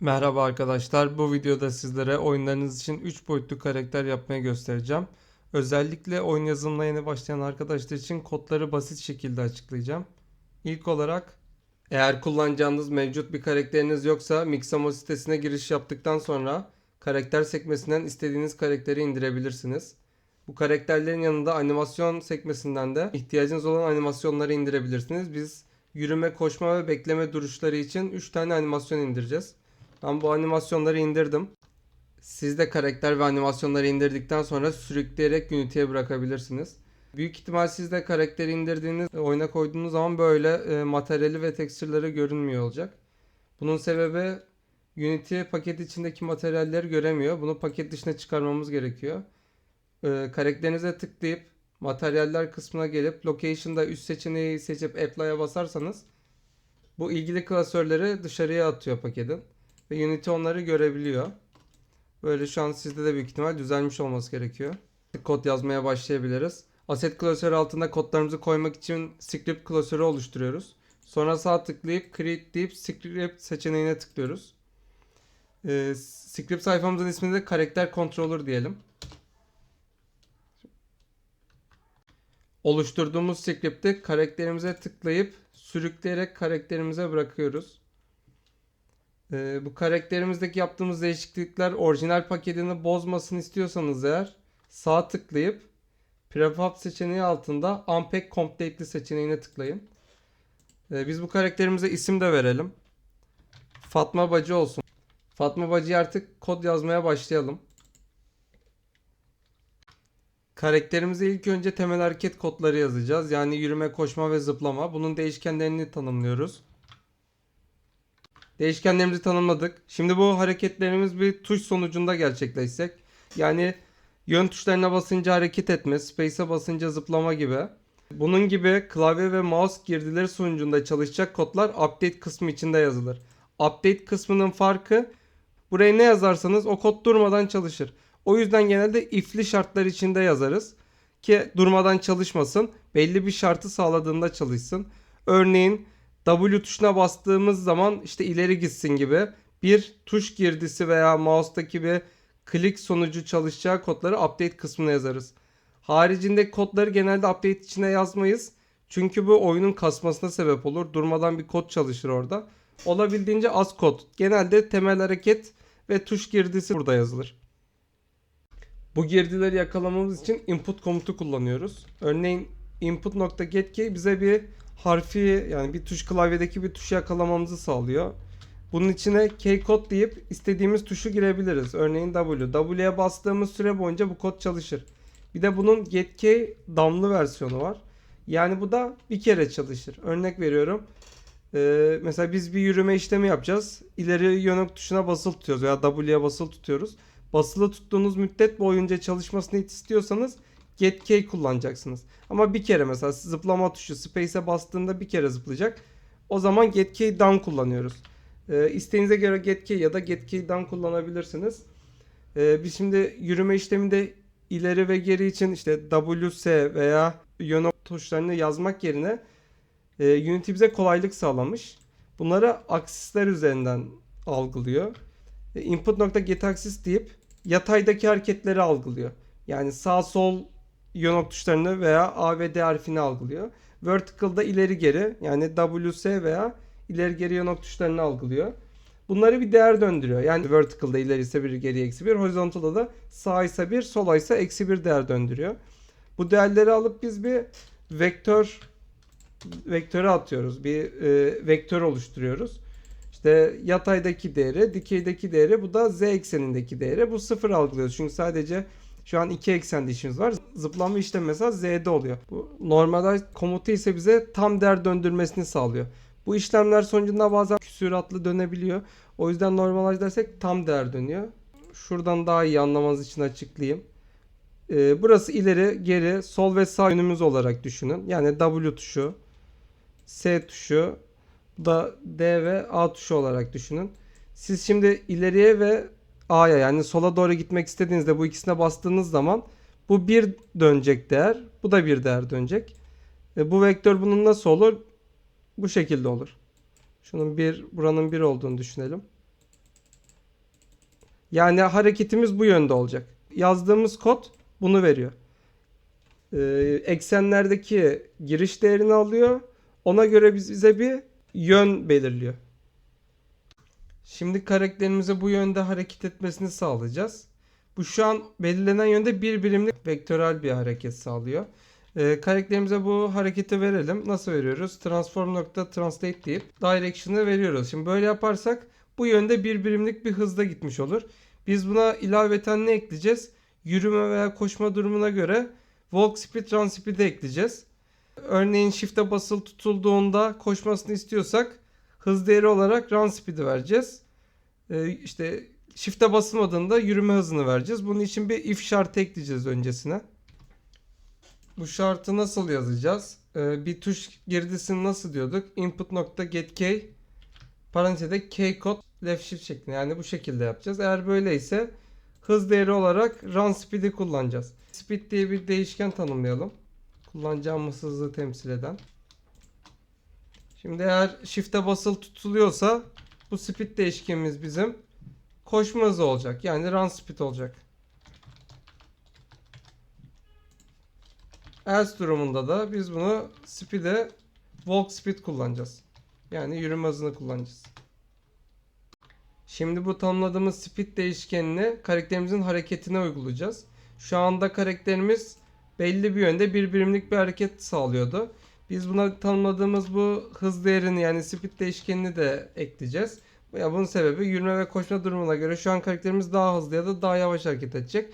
Merhaba arkadaşlar. Bu videoda sizlere oyunlarınız için 3 boyutlu karakter yapmayı göstereceğim. Özellikle oyun yazılımına yeni başlayan arkadaşlar için kodları basit şekilde açıklayacağım. İlk olarak eğer kullanacağınız mevcut bir karakteriniz yoksa Mixamo sitesine giriş yaptıktan sonra karakter sekmesinden istediğiniz karakteri indirebilirsiniz. Bu karakterlerin yanında animasyon sekmesinden de ihtiyacınız olan animasyonları indirebilirsiniz. Biz yürüme, koşma ve bekleme duruşları için 3 tane animasyon indireceğiz. Ben bu animasyonları indirdim. Siz de karakter ve animasyonları indirdikten sonra sürükleyerek Unity'ye bırakabilirsiniz. Büyük ihtimal siz de karakteri indirdiğiniz oyuna koyduğunuz zaman böyle e, materyali ve tekstürleri görünmüyor olacak. Bunun sebebi Unity paket içindeki materyalleri göremiyor. Bunu paket dışına çıkarmamız gerekiyor. E, karakterinize tıklayıp materyaller kısmına gelip location'da üst seçeneği seçip apply'a basarsanız bu ilgili klasörleri dışarıya atıyor paketin ve Unity onları görebiliyor. Böyle şu an sizde de büyük ihtimal düzelmiş olması gerekiyor. Kod yazmaya başlayabiliriz. Asset klasörü altında kodlarımızı koymak için script klasörü oluşturuyoruz. Sonra sağ tıklayıp create deyip script seçeneğine tıklıyoruz. Ee, script sayfamızın ismini de karakter controller diyelim. Oluşturduğumuz script'i karakterimize tıklayıp sürükleyerek karakterimize bırakıyoruz. Ee, bu karakterimizdeki yaptığımız değişiklikler orijinal paketini bozmasını istiyorsanız eğer sağ tıklayıp prefab seçeneği altında unpack completely seçeneğine tıklayın. Ee, biz bu karakterimize isim de verelim. Fatma Bacı olsun. Fatma Bacı artık kod yazmaya başlayalım. Karakterimize ilk önce temel hareket kodları yazacağız. Yani yürüme, koşma ve zıplama. Bunun değişkenlerini tanımlıyoruz. Değişkenlerimizi tanımladık. Şimdi bu hareketlerimiz bir tuş sonucunda gerçekleşecek. Yani yön tuşlarına basınca hareket etme, space'e basınca zıplama gibi. Bunun gibi klavye ve mouse girdileri sonucunda çalışacak kodlar update kısmı içinde yazılır. Update kısmının farkı buraya ne yazarsanız o kod durmadan çalışır. O yüzden genelde if'li şartlar içinde yazarız ki durmadan çalışmasın. Belli bir şartı sağladığında çalışsın. Örneğin W tuşuna bastığımız zaman işte ileri gitsin gibi bir tuş girdisi veya mouse'daki bir klik sonucu çalışacağı kodları update kısmına yazarız. Haricinde kodları genelde update içine yazmayız. Çünkü bu oyunun kasmasına sebep olur. Durmadan bir kod çalışır orada. Olabildiğince az kod. Genelde temel hareket ve tuş girdisi burada yazılır. Bu girdileri yakalamamız için input komutu kullanıyoruz. Örneğin input.getKey bize bir harfi yani bir tuş klavyedeki bir tuşu yakalamamızı sağlıyor. Bunun içine key-code deyip istediğimiz tuşu girebiliriz. Örneğin W. W'ye bastığımız süre boyunca bu kod çalışır. Bir de bunun getkey damlı versiyonu var. Yani bu da bir kere çalışır. Örnek veriyorum. Ee, mesela biz bir yürüme işlemi yapacağız. İleri yönek tuşuna basılı tutuyoruz veya W'ye basılı tutuyoruz. Basılı tuttuğunuz müddet boyunca çalışmasını istiyorsanız get key kullanacaksınız. Ama bir kere mesela zıplama tuşu space'e bastığında bir kere zıplayacak. O zaman get key down kullanıyoruz. Ee, isteğinize göre get key ya da get key down kullanabilirsiniz. Ee, biz şimdi yürüme işleminde ileri ve geri için işte WS veya yön tuşlarını yazmak yerine e, Unity bize kolaylık sağlamış. Bunları aksisler üzerinden algılıyor. E, Input.getAxis deyip yataydaki hareketleri algılıyor. Yani sağ sol yön tuşlarını veya A ve D harfini algılıyor. Vertical'da ileri geri yani WS veya ileri geri yön tuşlarını algılıyor. Bunları bir değer döndürüyor. Yani vertical'da ileri ise 1 geri eksi 1. Horizontal'da da sağ ise 1 sola ise eksi 1 değer döndürüyor. Bu değerleri alıp biz bir vektör vektöre atıyoruz. Bir e, vektör oluşturuyoruz. İşte yataydaki değeri, dikeydeki değeri, bu da z eksenindeki değeri. Bu sıfır algılıyoruz. Çünkü sadece şu an iki eksende işimiz var. Zıplama işlemi mesela Z'de oluyor. Bu normalde komutu ise bize tam değer döndürmesini sağlıyor. Bu işlemler sonucunda bazen küsuratlı dönebiliyor. O yüzden normalize dersek tam değer dönüyor. Şuradan daha iyi anlamanız için açıklayayım. Ee, burası ileri, geri, sol ve sağ yönümüz olarak düşünün. Yani W tuşu, S tuşu, da D ve A tuşu olarak düşünün. Siz şimdi ileriye ve A'ya yani sola doğru gitmek istediğinizde bu ikisine bastığınız zaman bu bir dönecek değer. Bu da bir değer dönecek. E, bu vektör bunun nasıl olur? Bu şekilde olur. Şunun bir, buranın bir olduğunu düşünelim. Yani hareketimiz bu yönde olacak. Yazdığımız kod bunu veriyor. Ee, eksenlerdeki giriş değerini alıyor. Ona göre biz- bize bir yön belirliyor. Şimdi karakterimize bu yönde hareket etmesini sağlayacağız. Bu şu an belirlenen yönde bir birimlik vektörel bir hareket sağlıyor. Ee, karakterimize bu hareketi verelim. Nasıl veriyoruz? Transform.translate deyip direction'ı veriyoruz. Şimdi böyle yaparsak bu yönde bir birimlik bir hızda gitmiş olur. Biz buna ilaveten ne ekleyeceğiz? Yürüme veya koşma durumuna göre walk speed, run speed'i ekleyeceğiz. Örneğin shift'e basılı tutulduğunda koşmasını istiyorsak hız değeri olarak run speed'i vereceğiz. Ee, işte shift'e basılmadığında yürüme hızını vereceğiz. Bunun için bir if şartı ekleyeceğiz öncesine. Bu şartı nasıl yazacağız? Ee, bir tuş girdisini nasıl diyorduk? Input nokta get key parantezde key kod left shift şeklinde. Yani bu şekilde yapacağız. Eğer böyleyse hız değeri olarak run speed'i kullanacağız. Speed diye bir değişken tanımlayalım. Kullanacağımız hızı temsil eden. Şimdi eğer shift'e basılı tutuluyorsa bu speed değişkenimiz bizim koşma hızı olacak. Yani run speed olacak. Else durumunda da biz bunu speed'e walk speed kullanacağız. Yani yürüme hızını kullanacağız. Şimdi bu tanımladığımız speed değişkenini karakterimizin hareketine uygulayacağız. Şu anda karakterimiz belli bir yönde bir birimlik bir hareket sağlıyordu. Biz buna tanımladığımız bu hız değerini yani speed değişkenini de ekleyeceğiz. Ya bunun sebebi yürüme ve koşma durumuna göre şu an karakterimiz daha hızlı ya da daha yavaş hareket edecek.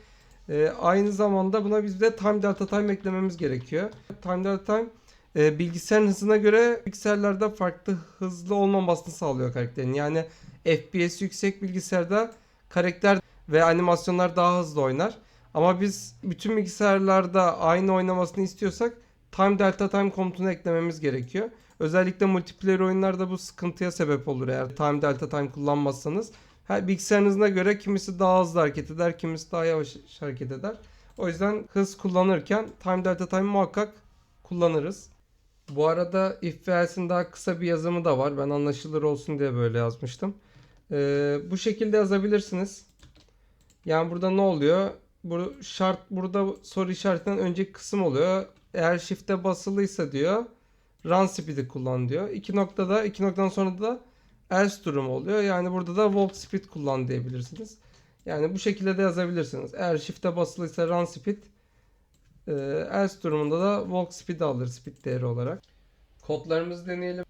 Ee, aynı zamanda buna biz de time delta time eklememiz gerekiyor. Time delta time e, bilgisayarın hızına göre bilgisayarlarda farklı hızlı olmamasını sağlıyor karakterin. Yani FPS yüksek bilgisayarda karakter ve animasyonlar daha hızlı oynar. Ama biz bütün bilgisayarlarda aynı oynamasını istiyorsak time delta time komutunu eklememiz gerekiyor. Özellikle multiplayer oyunlarda bu sıkıntıya sebep olur eğer time delta time kullanmazsanız. Her bilgisayarınızına göre kimisi daha hızlı hareket eder, kimisi daha yavaş hareket eder. O yüzden hız kullanırken time delta time muhakkak kullanırız. Bu arada if else'in daha kısa bir yazımı da var. Ben anlaşılır olsun diye böyle yazmıştım. Ee, bu şekilde yazabilirsiniz. Yani burada ne oluyor? Bu şart burada soru işaretinden önceki kısım oluyor. Eğer shift'e basılıysa diyor run speed'i kullan diyor. İki noktada iki noktadan sonra da else durumu oluyor. Yani burada da walk speed kullan diyebilirsiniz. Yani bu şekilde de yazabilirsiniz. Eğer shift'e basılıysa run speed e, else durumunda da walk speed alır speed değeri olarak. Kodlarımızı deneyelim.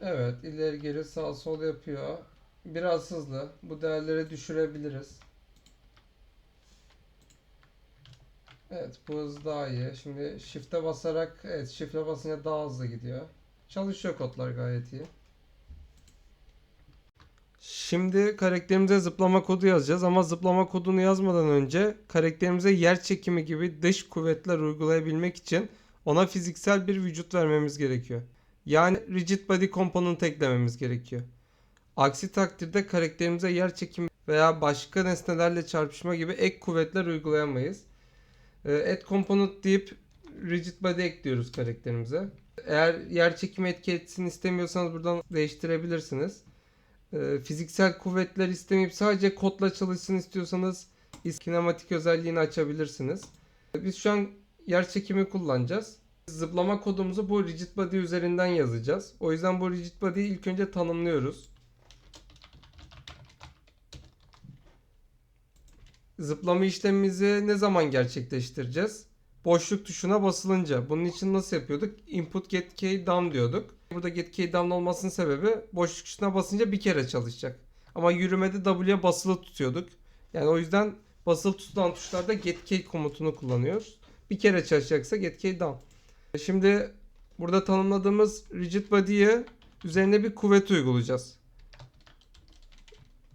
Evet ileri geri sağ sol yapıyor. Biraz hızlı. Bu değerleri düşürebiliriz. Evet bu hız daha iyi. Şimdi shift'e basarak evet shift'e basınca daha hızlı gidiyor. Çalışıyor kodlar gayet iyi. Şimdi karakterimize zıplama kodu yazacağız ama zıplama kodunu yazmadan önce karakterimize yer çekimi gibi dış kuvvetler uygulayabilmek için ona fiziksel bir vücut vermemiz gerekiyor. Yani rigid body component eklememiz gerekiyor. Aksi takdirde karakterimize yer çekimi veya başka nesnelerle çarpışma gibi ek kuvvetler uygulayamayız. Ee, Add component deyip rigid body ekliyoruz karakterimize. Eğer yer çekimi etki etsin istemiyorsanız buradan değiştirebilirsiniz. Ee, fiziksel kuvvetler istemeyip sadece kodla çalışsın istiyorsanız kinematik özelliğini açabilirsiniz. Biz şu an yer çekimi kullanacağız. Zıplama kodumuzu bu rigid body üzerinden yazacağız. O yüzden bu rigid body'yi ilk önce tanımlıyoruz. Zıplama işlemimizi ne zaman gerçekleştireceğiz? Boşluk tuşuna basılınca. Bunun için nasıl yapıyorduk? Input get key down diyorduk. Burada get key down olmasının sebebi boşluk tuşuna basınca bir kere çalışacak. Ama yürümede W'ye basılı tutuyorduk. Yani o yüzden basılı tutulan tuşlarda get key komutunu kullanıyoruz. Bir kere çalışacaksa get key down. Şimdi burada tanımladığımız rigid body'ye üzerine bir kuvvet uygulayacağız.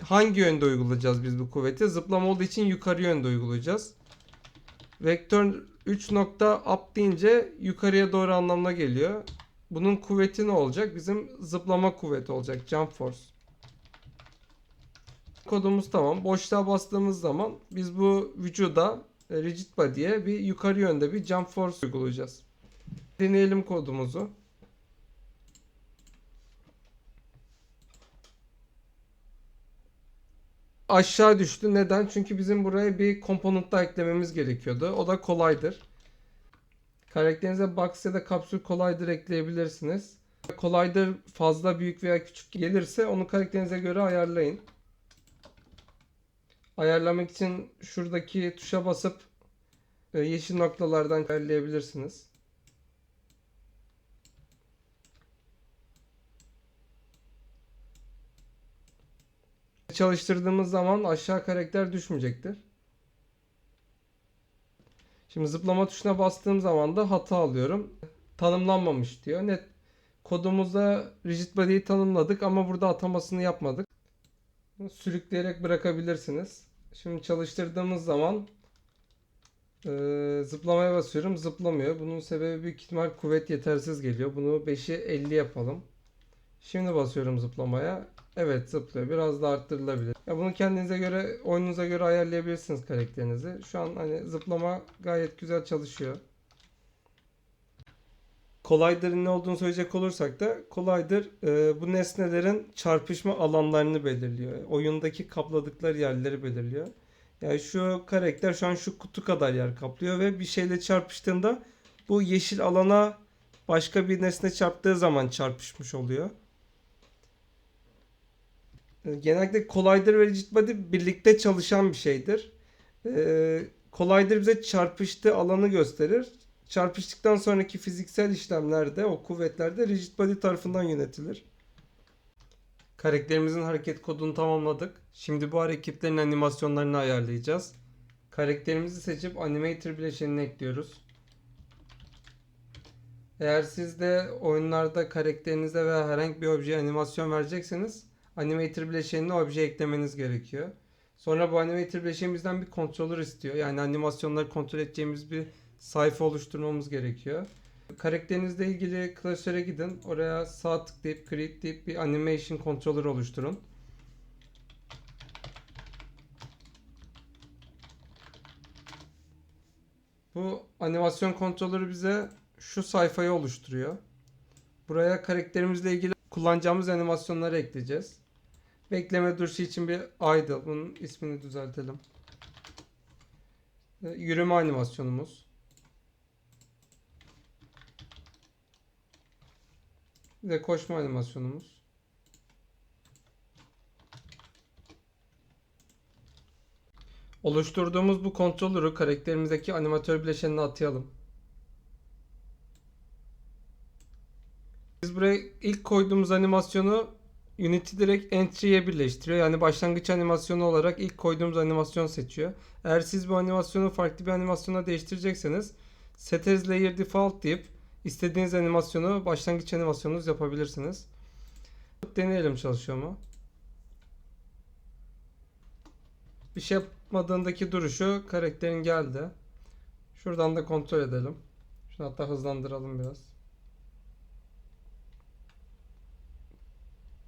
Hangi yönde uygulayacağız biz bu kuvveti? Zıplama olduğu için yukarı yönde uygulayacağız. Vektör 3 nokta up deyince yukarıya doğru anlamına geliyor. Bunun kuvveti ne olacak? Bizim zıplama kuvveti olacak. Jump force. Kodumuz tamam. Boşluğa bastığımız zaman biz bu vücuda e, rigid body'ye bir yukarı yönde bir jump force uygulayacağız. Deneyelim kodumuzu. Aşağı düştü. Neden? Çünkü bizim buraya bir komponent daha eklememiz gerekiyordu. O da kolaydır. Karakterinize box ya da kapsül kolaydır ekleyebilirsiniz. Kolaydır fazla büyük veya küçük gelirse onu karakterinize göre ayarlayın. Ayarlamak için şuradaki tuşa basıp e, yeşil noktalardan ayarlayabilirsiniz. Çalıştırdığımız zaman aşağı karakter düşmeyecektir. Şimdi zıplama tuşuna bastığım zaman da hata alıyorum. Tanımlanmamış diyor. Net kodumuzda rigid body'yi tanımladık ama burada atamasını yapmadık. Sürükleyerek bırakabilirsiniz. Şimdi çalıştırdığımız zaman e, zıplamaya basıyorum. Zıplamıyor. Bunun sebebi büyük ihtimal kuvvet yetersiz geliyor. Bunu 5'i 50 yapalım. Şimdi basıyorum zıplamaya. Evet zıplıyor. Biraz da arttırılabilir. Ya bunu kendinize göre, oyununuza göre ayarlayabilirsiniz karakterinizi. Şu an hani zıplama gayet güzel çalışıyor. Collider'ın ne olduğunu söyleyecek olursak da Collider e, bu nesnelerin çarpışma alanlarını belirliyor. Oyundaki kapladıkları yerleri belirliyor. Yani şu karakter şu an şu kutu kadar yer kaplıyor ve bir şeyle çarpıştığında bu yeşil alana başka bir nesne çarptığı zaman çarpışmış oluyor. E, Genellikle Collider ve Rigid Body birlikte çalışan bir şeydir. Ee, Collider bize çarpıştığı alanı gösterir. Çarpıştıktan sonraki fiziksel işlemlerde o kuvvetlerde Rigid Body tarafından yönetilir. Karakterimizin hareket kodunu tamamladık. Şimdi bu hareketlerin animasyonlarını ayarlayacağız. Karakterimizi seçip Animator bileşenini ekliyoruz. Eğer siz de oyunlarda karakterinize veya herhangi bir objeye animasyon verecekseniz Animator bileşenine obje eklemeniz gerekiyor. Sonra bu Animator bileşeni bizden bir controller istiyor. Yani animasyonları kontrol edeceğimiz bir sayfa oluşturmamız gerekiyor. Karakterinizle ilgili klasöre gidin. Oraya sağ tıklayıp create deyip bir animation controller oluşturun. Bu animasyon kontrolörü bize şu sayfayı oluşturuyor. Buraya karakterimizle ilgili kullanacağımız animasyonları ekleyeceğiz. Bekleme duruşu için bir idle. Bunun ismini düzeltelim. E, Yürüme animasyonumuz. Bir de koşma animasyonumuz. Oluşturduğumuz bu kontrolörü karakterimizdeki animatör bileşenine atayalım. Biz buraya ilk koyduğumuz animasyonu Unity direkt entry'ye birleştiriyor. Yani başlangıç animasyonu olarak ilk koyduğumuz animasyon seçiyor. Eğer siz bu animasyonu farklı bir animasyona değiştirecekseniz set as layer default deyip istediğiniz animasyonu başlangıç animasyonunuz yapabilirsiniz. Deneyelim çalışıyor mu? Bir şey yapmadığındaki duruşu karakterin geldi. Şuradan da kontrol edelim. Şunu hatta hızlandıralım biraz.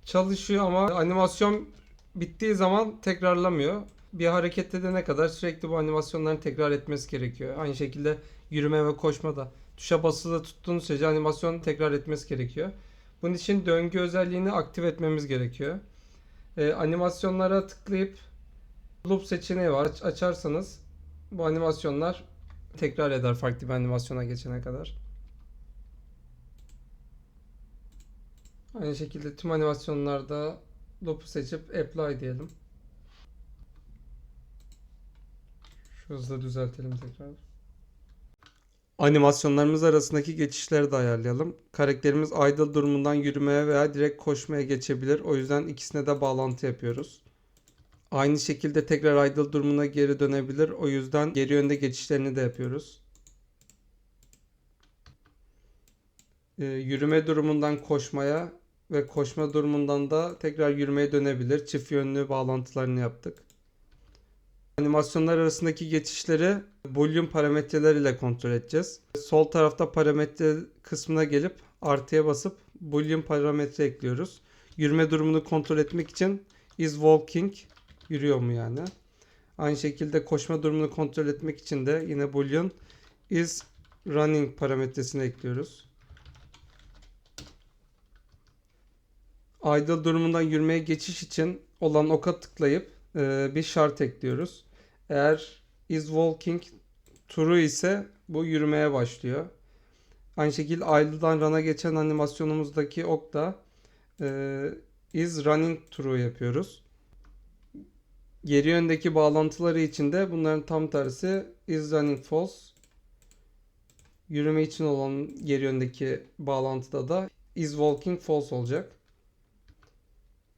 Çalışıyor ama animasyon bittiği zaman tekrarlamıyor. Bir hareket edene kadar sürekli bu animasyonların tekrar etmesi gerekiyor. Aynı şekilde yürüme ve koşma da tuşa basılı tuttuğunuz sürece animasyonu tekrar etmesi gerekiyor. Bunun için döngü özelliğini aktif etmemiz gerekiyor. Ee, animasyonlara tıklayıp loop seçeneği var. Aç- açarsanız bu animasyonlar tekrar eder farklı bir animasyona geçene kadar. Aynı şekilde tüm animasyonlarda loop'u seçip apply diyelim. Şu hızla düzeltelim tekrar. Animasyonlarımız arasındaki geçişleri de ayarlayalım. Karakterimiz idle durumundan yürümeye veya direkt koşmaya geçebilir. O yüzden ikisine de bağlantı yapıyoruz. Aynı şekilde tekrar idle durumuna geri dönebilir. O yüzden geri yönde geçişlerini de yapıyoruz. Ee, yürüme durumundan koşmaya ve koşma durumundan da tekrar yürümeye dönebilir. Çift yönlü bağlantılarını yaptık. Animasyonlar arasındaki geçişleri boolean parametreler ile kontrol edeceğiz. Sol tarafta parametre kısmına gelip artıya basıp boolean parametre ekliyoruz. Yürüme durumunu kontrol etmek için is walking yürüyor mu yani. Aynı şekilde koşma durumunu kontrol etmek için de yine boolean is running parametresini ekliyoruz. İdle durumundan yürümeye geçiş için olan oka tıklayıp e, bir şart ekliyoruz. Eğer is walking true ise bu yürümeye başlıyor. Aynı şekilde idle'dan run'a geçen animasyonumuzdaki ok da e, is running true yapıyoruz. Geri yöndeki bağlantıları için de bunların tam tersi is running false. Yürüme için olan geri yöndeki bağlantıda da is walking false olacak.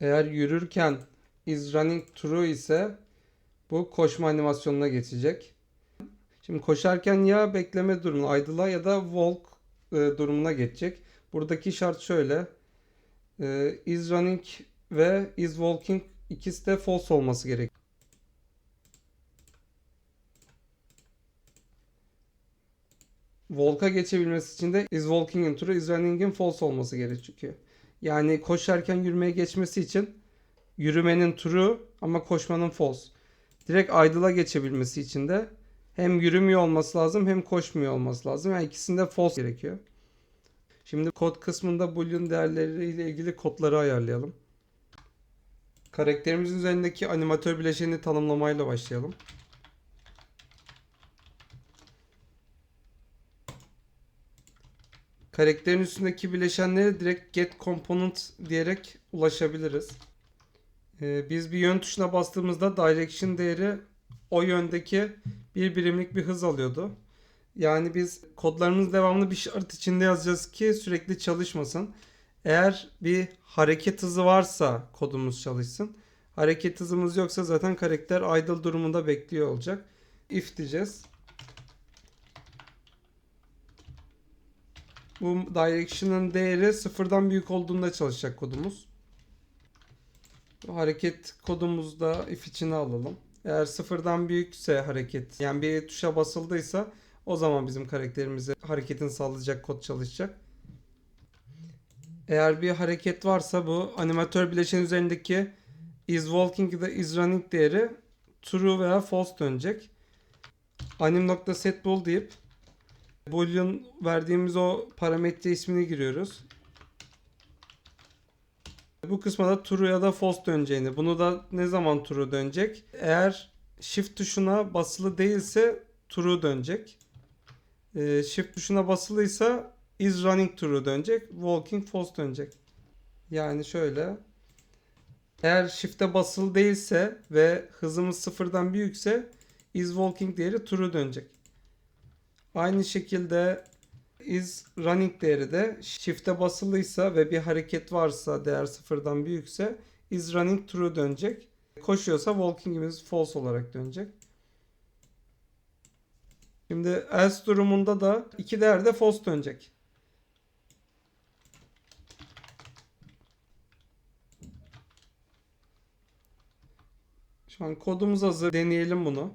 Eğer yürürken is running true ise bu koşma animasyonuna geçecek. Şimdi koşarken ya bekleme durumuna idle'a ya da walk e, durumuna geçecek. Buradaki şart şöyle. E, is running ve is walking ikisi de false olması gerek. Walk'a geçebilmesi için de is walking'in true, is running'in false olması gerekiyor. Yani koşarken yürümeye geçmesi için yürümenin true ama koşmanın false. Direkt idle'a geçebilmesi için de hem yürümüyor olması lazım hem koşmuyor olması lazım. Yani ikisinde false gerekiyor. Şimdi kod kısmında boolean değerleriyle ilgili kodları ayarlayalım. Karakterimizin üzerindeki animatör bileşeni tanımlamayla başlayalım. Karakterin üstündeki bileşenlere direkt get component diyerek ulaşabiliriz. Ee, biz bir yön tuşuna bastığımızda direction değeri o yöndeki bir birimlik bir hız alıyordu. Yani biz kodlarımız devamlı bir şart içinde yazacağız ki sürekli çalışmasın. Eğer bir hareket hızı varsa kodumuz çalışsın. Hareket hızımız yoksa zaten karakter idle durumunda bekliyor olacak. If diyeceğiz. Bu direction'ın değeri sıfırdan büyük olduğunda çalışacak kodumuz. Bu hareket kodumuzda if içine alalım. Eğer sıfırdan büyükse hareket yani bir tuşa basıldıysa o zaman bizim karakterimize hareketin sağlayacak kod çalışacak. Eğer bir hareket varsa bu animatör bileşen üzerindeki is walking ya da is running değeri true veya false dönecek. anim.setBool deyip boolean verdiğimiz o parametre ismini giriyoruz. Bu kısma da true ya da false döneceğini. Bunu da ne zaman true dönecek? Eğer shift tuşuna basılı değilse true dönecek. Ee, shift tuşuna basılıysa is running true dönecek. Walking false dönecek. Yani şöyle. Eğer shift'e basılı değilse ve hızımız sıfırdan büyükse is walking değeri true dönecek. Aynı şekilde is running değeri de shift'e basılıysa ve bir hareket varsa değer sıfırdan büyükse is running true dönecek. Koşuyorsa walking'imiz false olarak dönecek. Şimdi else durumunda da iki değer de false dönecek. Şu an kodumuz hazır. Deneyelim bunu.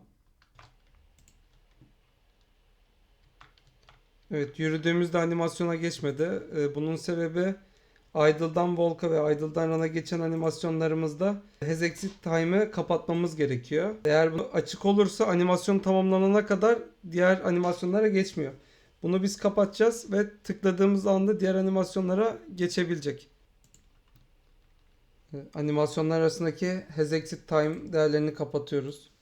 Evet yürüdüğümüzde animasyona geçmedi. Ee, Bunun sebebi Idle'dan Volk'a ve Idle'dan Run'a geçen animasyonlarımızda Has Exit Time'ı kapatmamız gerekiyor. Eğer bu açık olursa animasyon tamamlanana kadar diğer animasyonlara geçmiyor. Bunu biz kapatacağız ve tıkladığımız anda diğer animasyonlara geçebilecek. Ee, Animasyonlar arasındaki Has Exit Time değerlerini kapatıyoruz.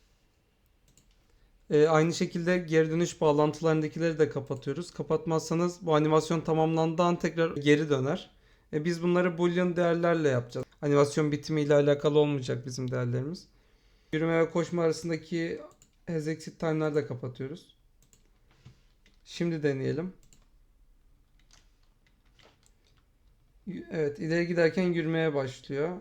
Ee, aynı şekilde geri dönüş bağlantılarındakileri de kapatıyoruz. Kapatmazsanız bu animasyon tamamlandığı an tekrar geri döner. E, biz bunları boolean değerlerle yapacağız. Animasyon bitimiyle alakalı olmayacak bizim değerlerimiz. Yürüme ve koşma arasındaki has exit time'ları da kapatıyoruz. Şimdi deneyelim. Evet ileri giderken yürümeye başlıyor.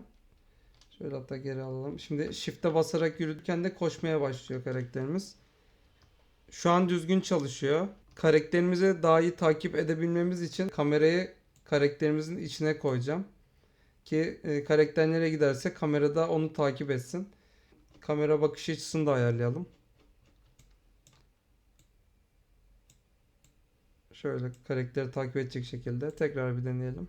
Şöyle hatta geri alalım. Şimdi shift'e basarak yürürken de koşmaya başlıyor karakterimiz. Şu an düzgün çalışıyor. Karakterimizi daha iyi takip edebilmemiz için kamerayı karakterimizin içine koyacağım. Ki e, karakter nereye giderse kamerada onu takip etsin. Kamera bakış açısını da ayarlayalım. Şöyle karakteri takip edecek şekilde tekrar bir deneyelim.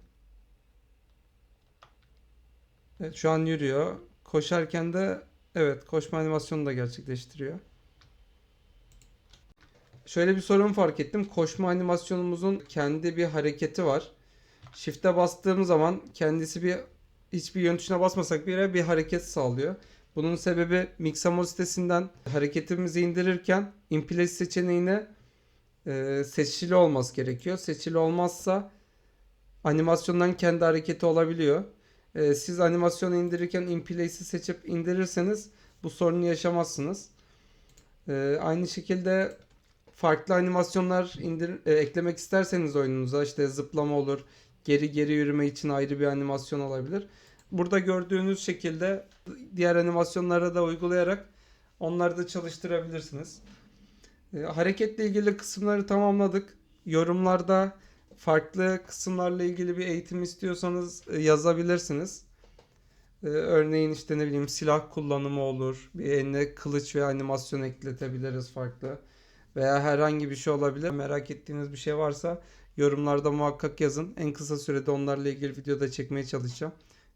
Evet şu an yürüyor. Koşarken de evet koşma animasyonu da gerçekleştiriyor. Şöyle bir sorun fark ettim. Koşma animasyonumuzun kendi bir hareketi var. Shift'e bastığım zaman kendisi bir hiçbir yön tuşuna basmasak bile bir hareket sağlıyor. Bunun sebebi Mixamo sitesinden hareketimizi indirirken inplace seçeneğine e, seçili olması gerekiyor. Seçili olmazsa animasyondan kendi hareketi olabiliyor. E, siz animasyonu indirirken inplace'i seçip indirirseniz bu sorunu yaşamazsınız. E, aynı şekilde farklı animasyonlar indir, e, eklemek isterseniz oyununuza işte zıplama olur, geri geri yürüme için ayrı bir animasyon olabilir. Burada gördüğünüz şekilde diğer animasyonlara da uygulayarak onları da çalıştırabilirsiniz. E, hareketle ilgili kısımları tamamladık. Yorumlarda farklı kısımlarla ilgili bir eğitim istiyorsanız e, yazabilirsiniz. E, örneğin işte ne bileyim silah kullanımı olur. Bir eline kılıç ve animasyon ekletebiliriz farklı. Veya herhangi bir şey olabilir. Merak ettiğiniz bir şey varsa yorumlarda muhakkak yazın. En kısa sürede onlarla ilgili video da çekmeye çalışacağım.